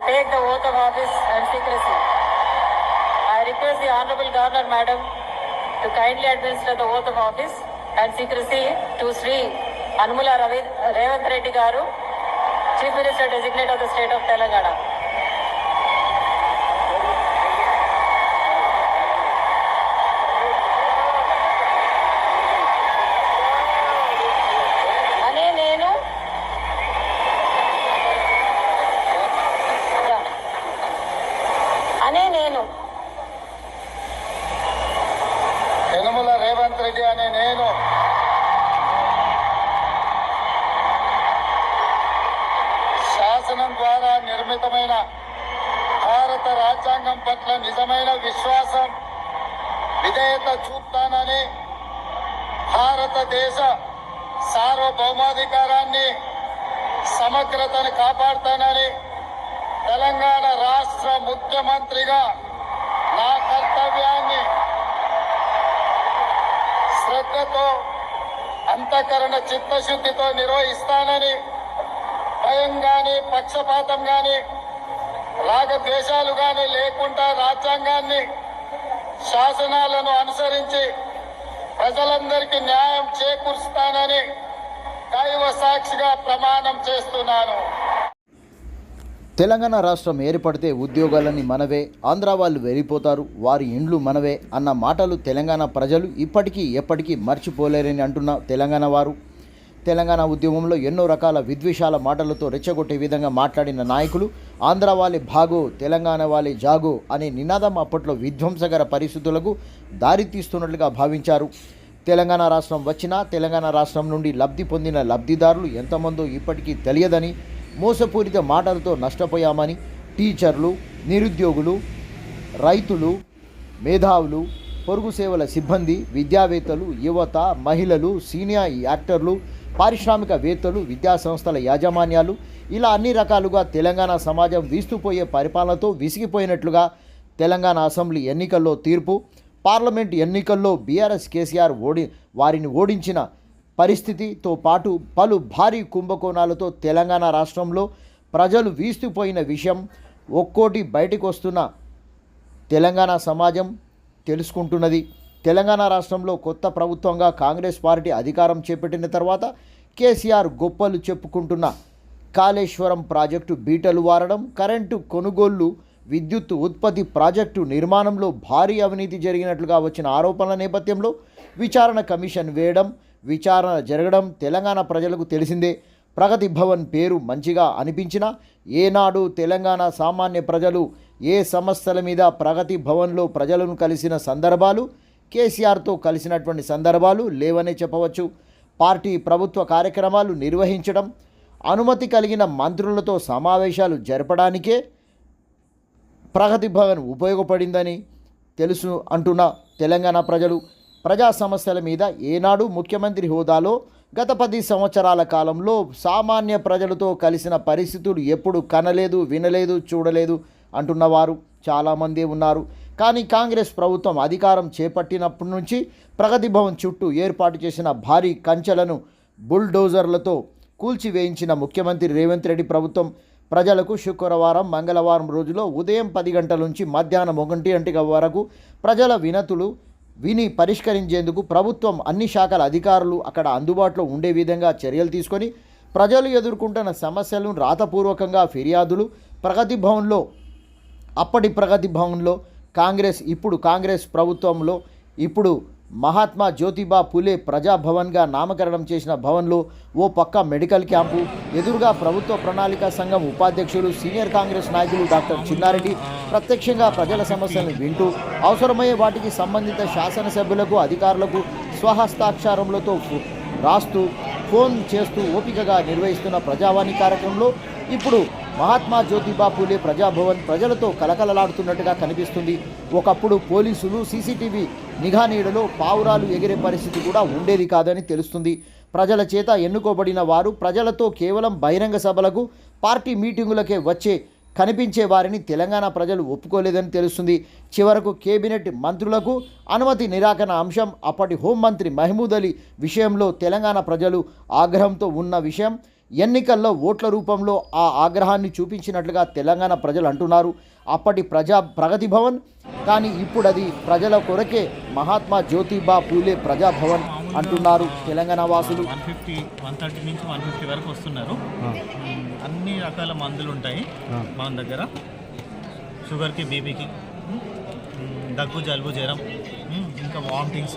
Take the oath of office and secrecy. I request the Honorable Governor Madam to kindly administer the oath of office and secrecy to Sri Anmula Ravi revant Reddy Garu, Chief Minister Designate of the State of Telangana. అనే నేను అనే నేను యనమల రేవంత్ రెడ్డి అనే నేను. శాసనం ద్వారా నిర్మితమైన భారత రాజ్యాంగం పట్ల నిజమైన విశ్వాసం విధేయత చూపుతానని భారతదేశ సార్వభౌమాధికారాన్ని సమగ్రతను కాపాడుతానని తెలంగాణ రాష్ట్ర ముఖ్యమంత్రిగా నా కర్తవ్యాన్ని శ్రద్ధతో అంతఃకరణ చిత్తశుద్ధితో నిర్వహిస్తానని భయం గాని పక్షపాతం గాని రాగద్వేషాలు గాని లేకుండా రాజ్యాంగాన్ని శాసనాలను అనుసరించి ప్రజలందరికీ న్యాయం చేకూరుస్తానని దైవ సాక్షిగా ప్రమాణం చేస్తున్నాను. తెలంగాణ రాష్ట్రం ఏర్పడితే ఉద్యోగాలన్నీ మనవే ఆంధ్ర వాళ్ళు వెళ్ళిపోతారు వారి ఇండ్లు మనవే అన్న మాటలు తెలంగాణ ప్రజలు ఇప్పటికీ ఎప్పటికీ మర్చిపోలేరని అంటున్న తెలంగాణ వారు. తెలంగాణ ఉద్యమంలో ఎన్నో రకాల విద్వేషాల మాటలతో రెచ్చగొట్టే విధంగా మాట్లాడిన నాయకులు ఆంధ్ర వాలి భాగో తెలంగాణ వాలి జాగో అనే నినాదం అప్పట్లో విధ్వంసకర పరిస్థితులకు దారితీస్తున్నట్లుగా భావించారు. తెలంగాణ రాష్ట్రం వచ్చినా తెలంగాణ రాష్ట్రం నుండి లబ్ధి పొందిన లబ్ధిదారులు ఎంతమందో ఇప్పటికీ తెలియదని మోసపూరిత మాటలతో నష్టపోయామని టీచర్లు నిరుద్యోగులు రైతులు మేధావులు పొరుగు సేవల సిబ్బంది విద్యావేత్తలు యువత మహిళలు సీనియర్ యాక్టర్లు పారిశ్రామికవేత్తలు విద్యా సంస్థల యాజమాన్యాలు ఇలా అన్ని రకాలుగా తెలంగాణ సమాజం వీస్తుపోయే పరిపాలనతో విసిగిపోయినట్లుగా తెలంగాణ అసెంబ్లీ ఎన్నికల్లో తీర్పు పార్లమెంట్ ఎన్నికల్లో బీఆర్ఎస్ కేసీఆర్ ఓడి వారిని ఓడించిన పరిస్థితితో పాటు పలు భారీ కుంభకోణాలతో తెలంగాణ రాష్ట్రంలో ప్రజలు వీస్తుపోయిన విషయం ఒక్కోటి బయటకు వస్తున్న తెలంగాణ సమాజం తెలుసుకుంటున్నది. తెలంగాణ రాష్ట్రంలో కొత్త ప్రభుత్వంగా కాంగ్రెస్ పార్టీ అధికారం చేపట్టిన తర్వాత కేసీఆర్ గొప్పలు చెప్పుకుంటున్న కాళేశ్వరం ప్రాజెక్టు బీటలు వారడం కరెంటు కొనుగోళ్ళు విద్యుత్ ఉత్పత్తి ప్రాజెక్టు నిర్మాణంలో భారీ అవినీతి జరిగినట్లుగా వచ్చిన ఆరోపణల నేపథ్యంలో విచారణ కమిషన్ వేయడం విచారణ జరగడం తెలంగాణ ప్రజలకు తెలిసిందే. ప్రగతి భవన్ పేరు మంచిగా అనిపించినా ఏనాడు తెలంగాణ సామాన్య ప్రజలు ఏ సమస్యల మీద ప్రగతి భవన్లో ప్రజలను కలిసిన సందర్భాలు కేసీఆర్తో కలిసినటువంటి సందర్భాలు లేవనే చెప్పవచ్చు. పార్టీ ప్రభుత్వ కార్యక్రమాలు నిర్వహించడం అనుమతి కలిగిన మంత్రులతో సమావేశాలు జరపడానికే ప్రగతి భవన్ ఉపయోగపడిందని తెలుసు అంటున్న తెలంగాణ ప్రజలు. ప్రజా సమస్యల మీద ఏనాడు ముఖ్యమంత్రి హోదాలో గత పది సంవత్సరాల కాలంలో సామాన్య ప్రజలతో కలిసిన పరిస్థితులు ఎప్పుడు కనలేదు వినలేదు చూడలేదు అంటున్నవారు చాలామంది ఉన్నారు. కానీ కాంగ్రెస్ ప్రభుత్వం అధికారం చేపట్టినప్పటి నుంచి ప్రగతి భవన్ చుట్టూ ఏర్పాటు చేసిన భారీ కంచెలను బుల్డోజర్లతో కూల్చివేయించిన ముఖ్యమంత్రి రేవంత్ రెడ్డి ప్రభుత్వం ప్రజలకు శుక్రవారం మంగళవారం రోజులో ఉదయం పది గంటల నుంచి మధ్యాహ్నం ఒకటి గంటల వరకు ప్రజల వినతులు విని పరిష్కరించేందుకు ప్రభుత్వం అన్ని శాఖల అధికారులు అక్కడ అందుబాటులో ఉండే విధంగా చర్యలు తీసుకొని ప్రజలు ఎదుర్కొంటున్న సమస్యలను రాతపూర్వకంగా ఫిర్యాదులు ప్రగతి భవన్లో అప్పటి ప్రగతి భవన్లో కాంగ్రెస్ ఇప్పుడు కాంగ్రెస్ ప్రభుత్వంలో ఇప్పుడు మహాత్మా జ్యోతిబా పులే ప్రజాభవన్గా నామకరణం చేసిన భవన్లో ఓ పక్క మెడికల్ క్యాంపు ఎదురుగా ప్రభుత్వ ప్రణాళిక సంఘం ఉపాధ్యక్షులు సీనియర్ కాంగ్రెస్ నాయకులు డాక్టర్ చిన్నారెడ్డి ప్రత్యక్షంగా ప్రజల సమస్యలను వింటూ అవసరమయ్యే వాటికి సంబంధిత శాసనసభ్యులకు అధికారులకు స్వహస్తాక్షారములతో రాస్తూ ఫోన్ చేస్తూ ఓపికగా నిర్వహిస్తున్న ప్రజావాణి కార్యక్రమంలో ఇప్పుడు మహాత్మా జ్యోతిబా పూలే ప్రజాభవన్ ప్రజలతో కలకలలాడుతున్నట్టుగా కనిపిస్తుంది. ఒకప్పుడు పోలీసులు సీసీటీవీ నిఘా నీడలో పావురాలు ఎగిరే పరిస్థితి కూడా ఉండేది కాదని తెలుస్తుంది. ప్రజల చేత ఎన్నుకోబడిన వారు ప్రజలతో కేవలం బహిరంగ సభలకు పార్టీ మీటింగులకే వచ్చే కనిపించే వారిని తెలంగాణ ప్రజలు ఒప్పుకోలేదని తెలుస్తుంది. చివరకు కేబినెట్ మంత్రులకు అనుమతి నిరాకరణ అంశం అప్పటి హోంమంత్రి మహమూద్ అలీ విషయంలో తెలంగాణ ప్రజలు ఆగ్రహంతో ఉన్న విషయం ఎన్నికల్లో ఓట్ల రూపంలో ఆ ఆగ్రహాన్ని చూపించినట్లుగా తెలంగాణ ప్రజలు అంటున్నారు. అప్పటి ప్రజా ప్రగతి భవన్ కానీ ఇప్పుడు అది ప్రజల కొరకే మహాత్మా జ్యోతిబా పూలే ప్రజాభవన్. అంటున్నారు తెలంగాణ వాసులు. వన్ ఫిఫ్టీ వన్ థర్టీ నుంచి వన్ ఫిఫ్టీ వరకు వస్తున్నారు. అన్ని రకాల మందులు ఉంటాయి మన దగ్గర. షుగర్కి బీపీకి దగ్గు జలుబు జ్వరం ఇంకా వామిటింగ్స్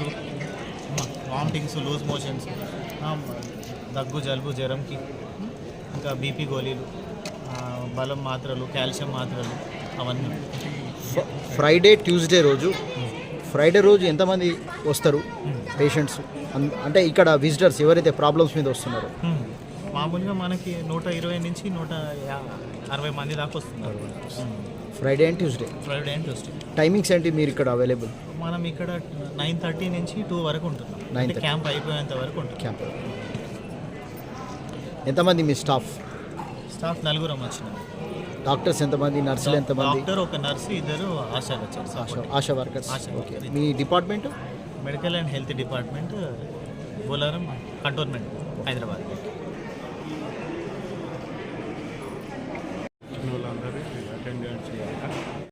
వామిటింగ్స్ లూజ్ మోషన్స్ దగ్గు జలుబు జ్వరంకి ఇంకా బీపీ గోళీలు బలం మాత్రలు కాల్షియం మాత్రలు అవన్నీ. ఫ్రైడే ట్యూస్డే రోజు. ఫ్రైడే రోజు ఎంతమంది వస్తారు పేషెంట్స్? అంటే ఇక్కడ విజిటర్స్ ఎవరైతే ప్రాబ్లమ్స్ మీద వస్తున్నారో. మ్మ్. మామూలుగా మనకి నూట ఇరవై నుంచి నూట అరవై మంది దాకా వస్తున్నారు. Friday and Tuesday Friday and Tuesday timings ఏంటి మీరు ఇక్కడ అవైలబుల్ మనం ఇక్కడ నైన్ థర్టీ నుంచి టూ వరకు అంటే 9:30. క్యాంప్ అయిపోయేంత వరకు ఉంటుంది క్యాంప్ ఎంతమంది మీ స్టాఫ్ స్టాఫ్ నలుగురం వచ్చినాం. డాక్టర్స్ ఎంతమంది? నర్సులు ఎంతమంది? డాక్టర్ ఒక నర్సు ఇద్దరు ఆశాలు వచ్చారు ASHA. ASHA workers ASHA okay. Me department medical and health department Bolarum cantonment Hyderabad.